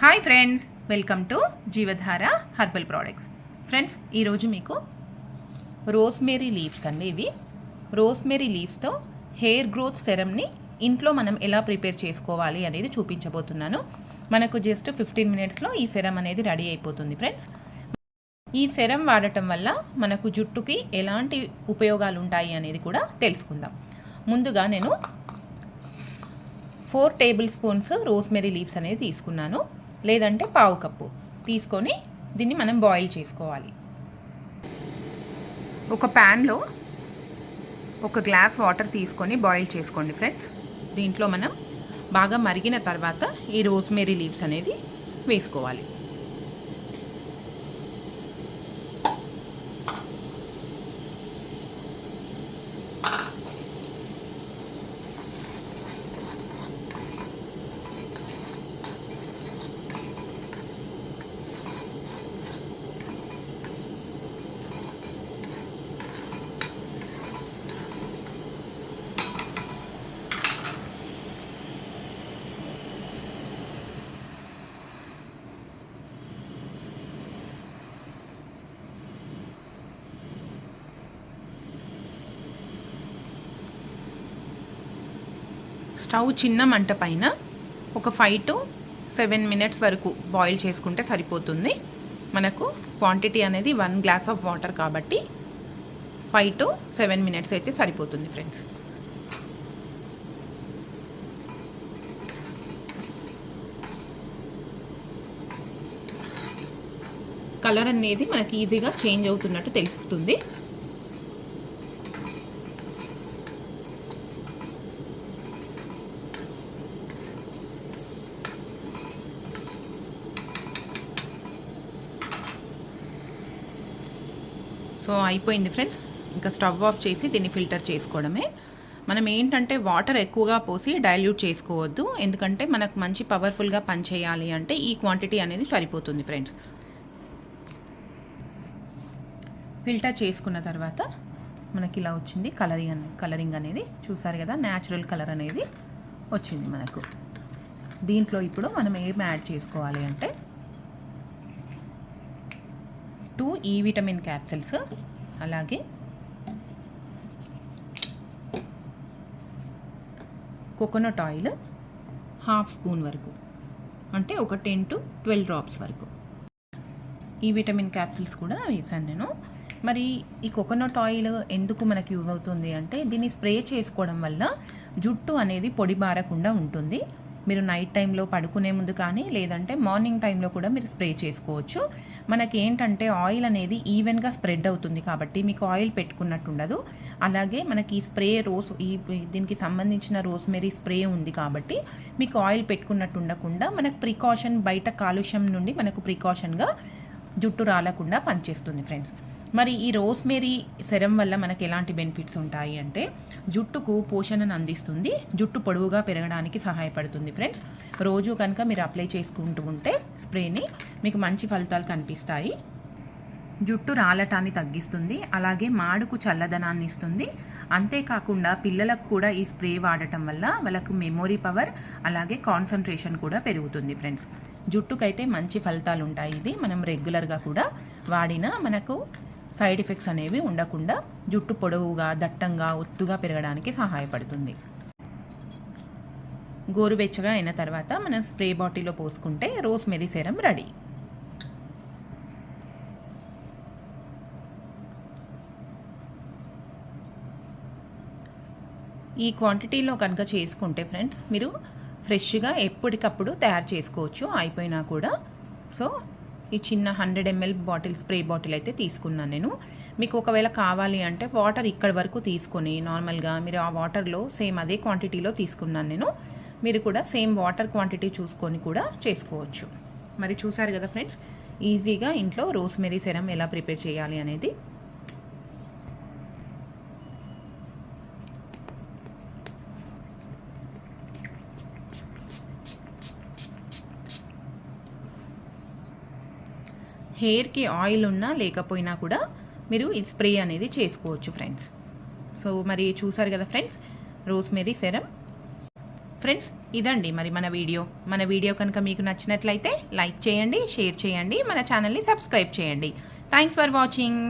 Hi friends welcome to Jeevadhara herbal products friends ఈరోజు మీకు rosemary leaves అండి ఇవి. రోస్మేరీ లీవ్స్తో హెయిర్ గ్రోత్ సెరమ్ని ఇంట్లో మనం ఎలా ప్రిపేర్ చేసుకోవాలి అనేది చూపించబోతున్నాను. మనకు జస్ట్ ఫిఫ్టీన్ మినిట్స్లో ఈ సెరం అనేది రెడీ అయిపోతుంది ఫ్రెండ్స్ ఈ సెరం వాడటం వల్ల మనకు జుట్టుకి ఎలాంటి ఉపయోగాలు ఉంటాయి అనేది కూడా తెలుసుకుందాం. ముందుగా నేను four tablespoons rosemary leaves అనేది తీసుకున్నాను. లేదంటే పావు కప్పు తీసుకొని దీన్ని మనం బాయిల్ చేసుకోవాలి. ఒక ప్యాన్లో ఒక గ్లాస్ వాటర్ తీసుకొని బాయిల్ చేసుకోండి ఫ్రెండ్స్. దీంట్లో మనం బాగా మరిగిన తర్వాత ఈ రోజ్మేరీ లీవ్స్ అనేది వేసుకోవాలి. స్టవ్ చిన్న మంట పైన ఒక ఫైవ్ టు సెవెన్ మినిట్స్ వరకు బాయిల్ చేసుకుంటే సరిపోతుంది. మనకు క్వాంటిటీ అనేది వన్ గ్లాస్ ఆఫ్ వాటర్ కాబట్టి ఫైవ్ టు సెవెన్ మినిట్స్ అయితే సరిపోతుంది ఫ్రెండ్స్ కలర్ అనేది మనకి ఈజీగా చేంజ్ అవుతున్నట్టు తెలుస్తుంది. సో అయిపోయింది ఫ్రెండ్స్. ఇంకా స్టవ్ ఆఫ్ చేసి దీన్ని ఫిల్టర్ చేసుకోవడమే. మనం ఏంటంటే వాటర్ ఎక్కువగా పోసి డైల్యూట్ చేసుకోవద్దు. ఎందుకంటే మనకు మంచి పవర్ఫుల్గా పనిచేయాలి అంటే ఈ క్వాంటిటీ అనేది సరిపోతుంది ఫ్రెండ్స్. ఫిల్టర్ చేసుకున్న తర్వాత మనకి ఇలా వచ్చింది కలరింగ్ కలరింగ్ అనేది. చూసారు కదా న్యాచురల్ కలర్ అనేది వచ్చింది మనకు. దీంట్లో ఇప్పుడు మనం ఏం యాడ్ చేసుకోవాలి అంటే టూ ఈ విటమిన్ క్యాప్సిల్స్. అలాగే కోకోనట్ ఆయిల్ హాఫ్ స్పూన్ వరకు అంటే ఒక టెన్ టు ట్వెల్వ్ డ్రాప్స్ వరకు. ఈ విటమిన్ క్యాప్సిల్స్ కూడా వేసాను నేను. మరి ఈ కోకోనట్ ఆయిల్ ఎందుకు మనకు యూజ్ అవుతుంది అంటే దీన్ని స్ప్రే చేసుకోవడం వల్ల జుట్టు అనేది పొడి బారకుండా ఉంటుంది. మీరు నైట్ టైంలో పడుకునే ముందు కానీ లేదంటే మార్నింగ్ టైంలో కూడా మీరు స్ప్రే చేసుకోవచ్చు. మనకి ఏంటంటే ఆయిల్ అనేది ఈవెన్గా స్ప్రెడ్ అవుతుంది కాబట్టి మీకు ఆయిల్ పెట్టుకున్నట్టు ఉండదు. అలాగే మనకి ఈ స్ప్రే రోస్ ఈ దీనికి సంబంధించిన రోస్మెరీ స్ప్రే ఉంది కాబట్టి మీకు ఆయిల్ పెట్టుకున్నట్టు ఉండకుండా మనకు ప్రికాషన్ బయట కాలుష్యం నుండి మనకు ప్రికాషన్గా జుట్టు రాలకుండా పనిచేస్తుంది ఫ్రెండ్స్ మరి ఈ రోస్మేరీ సెరం వల్ల మనకి ఎలాంటి బెనిఫిట్స్ ఉంటాయి అంటే జుట్టుకు పోషణను అందిస్తుంది జుట్టు పొడవుగా పెరగడానికి సహాయపడుతుంది ఫ్రెండ్స్. రోజు కనుక మీరు అప్లై చేసుకుంటూ ఉంటే స్ప్రేని మీకు మంచి ఫలితాలు కనిపిస్తాయి. జుట్టు రాలటాన్ని తగ్గిస్తుంది అలాగే మాడుకు చల్లదనాన్ని ఇస్తుంది. అంతేకాకుండా పిల్లలకు కూడా ఈ స్ప్రే వాడటం వల్ల వాళ్ళకు మెమొరీ పవర్ అలాగే కాన్సన్ట్రేషన్ కూడా పెరుగుతుంది ఫ్రెండ్స్. జుట్టుకైతే మంచి ఫలితాలు ఉంటాయి. ఇది మనం రెగ్యులర్గా కూడా వాడినా మనకు సైడ్ ఎఫెక్ట్స్ అనేవి ఉండకుండా జుట్టు పొడవుగా దట్టంగా ఒత్తుగా పెరగడానికి సహాయపడుతుంది. గోరువెచ్చగా అయిన తర్వాత మనం స్ప్రే బాటిల్లో పోసుకుంటే రోజ్ మెరీ సెరం రెడీ. ఈ క్వాంటిటీలో కనుక చేసుకుంటే ఫ్రెండ్స్ మీరు ఫ్రెష్గా ఎప్పటికప్పుడు తయారు చేసుకోవచ్చు అయిపోయినా కూడా. సో ఈ చిన్న hundred ML bottle spray bottle అయితే తీసుకున్నాను నేను. మీకు ఒకవేళ కావాలి అంటే వాటర్ ఇక్కడ వరకు తీసుకొని నార్మల్గా మీరు ఆ వాటర్లో సేమ్ అదే క్వాంటిటీలో తీసుకున్నాను నేను. మీరు కూడా సేమ్ వాటర్ క్వాంటిటీ చూసుకొని కూడా చేసుకోవచ్చు. మరి చూసారు కదా ఫ్రెండ్స్ ఈజీగా ఇంట్లో రోస్మెరీ సెరం ఎలా ప్రిపేర్ చేయాలి అనేది హెయిర్కి ఆయిల్ ఉన్నా లేకపోయినా కూడా మీరు ఈ స్ప్రే అనేది చేసుకోవచ్చు ఫ్రెండ్స్. సో మరి చూసారు కదా ఫ్రెండ్స్? రోస్మెరీ సెరం ఫ్రెండ్స్ ఇదండి మరి మన వీడియో. మన వీడియో కనుక మీకు నచ్చినట్లయితే లైక్ చేయండి షేర్ చేయండి మన ఛానల్ని సబ్స్క్రైబ్ చేయండి. Thanks for watching.